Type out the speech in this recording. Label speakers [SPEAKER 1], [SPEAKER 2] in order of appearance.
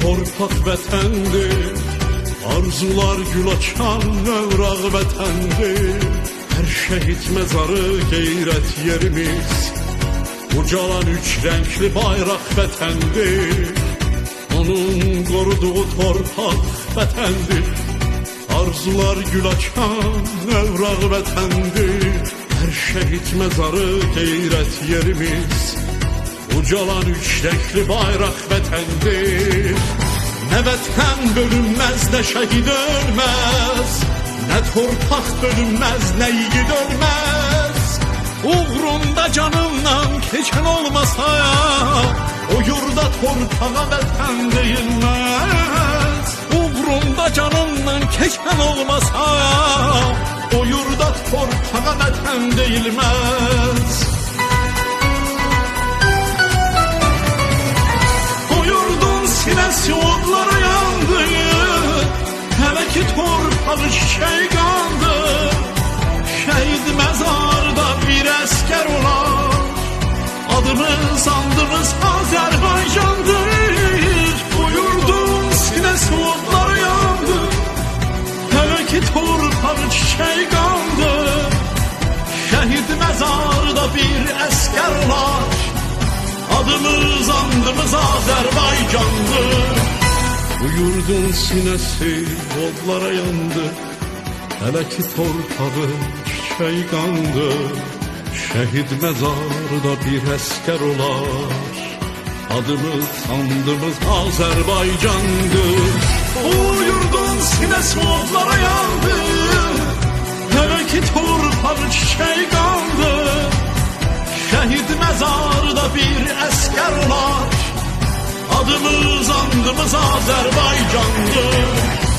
[SPEAKER 1] torpaq vətəndir Arzular gül açan övraq vətəndir Hər şəhid məzarı qeyrət yerimiz. Ucalan üç renkli bayraq vətəndir Onun qoruduğu torpaq vətəndir Arzular gül açan övraq vətəndir Hər şəhid məzarı qeyrət yerimiz Ucalan üç renkli bayraq vətəndir Ne vətən bölünmez ne şehit ölmez. Ne torpaq bölünmez ne yiğit ölmez. Uğrunda canından keçen olmasa O yurda torpağa vətən deyilmez Uğrunda canından keçen olmasa O yurda torpağa vətən deyilmez çiçeği kandı mezarda bir esker olar Adımız andımız Azerbaycan'dır. O yurdun sinesi odlara yandı. Hele ki torpağı çiçeği mezarda bir esker olar Adımız andımız Azerbaycan'dır Bu yurdun sinesi odlara yandı. Hele ki torpağı kandı. Şehit mezarda bir esker olar. Adımız andımız Azerbaycan'dır Bu yurdun sinesi odlara yandı. Hele ki torpağı çiçeği Adımız andımız Azerbaycan'dır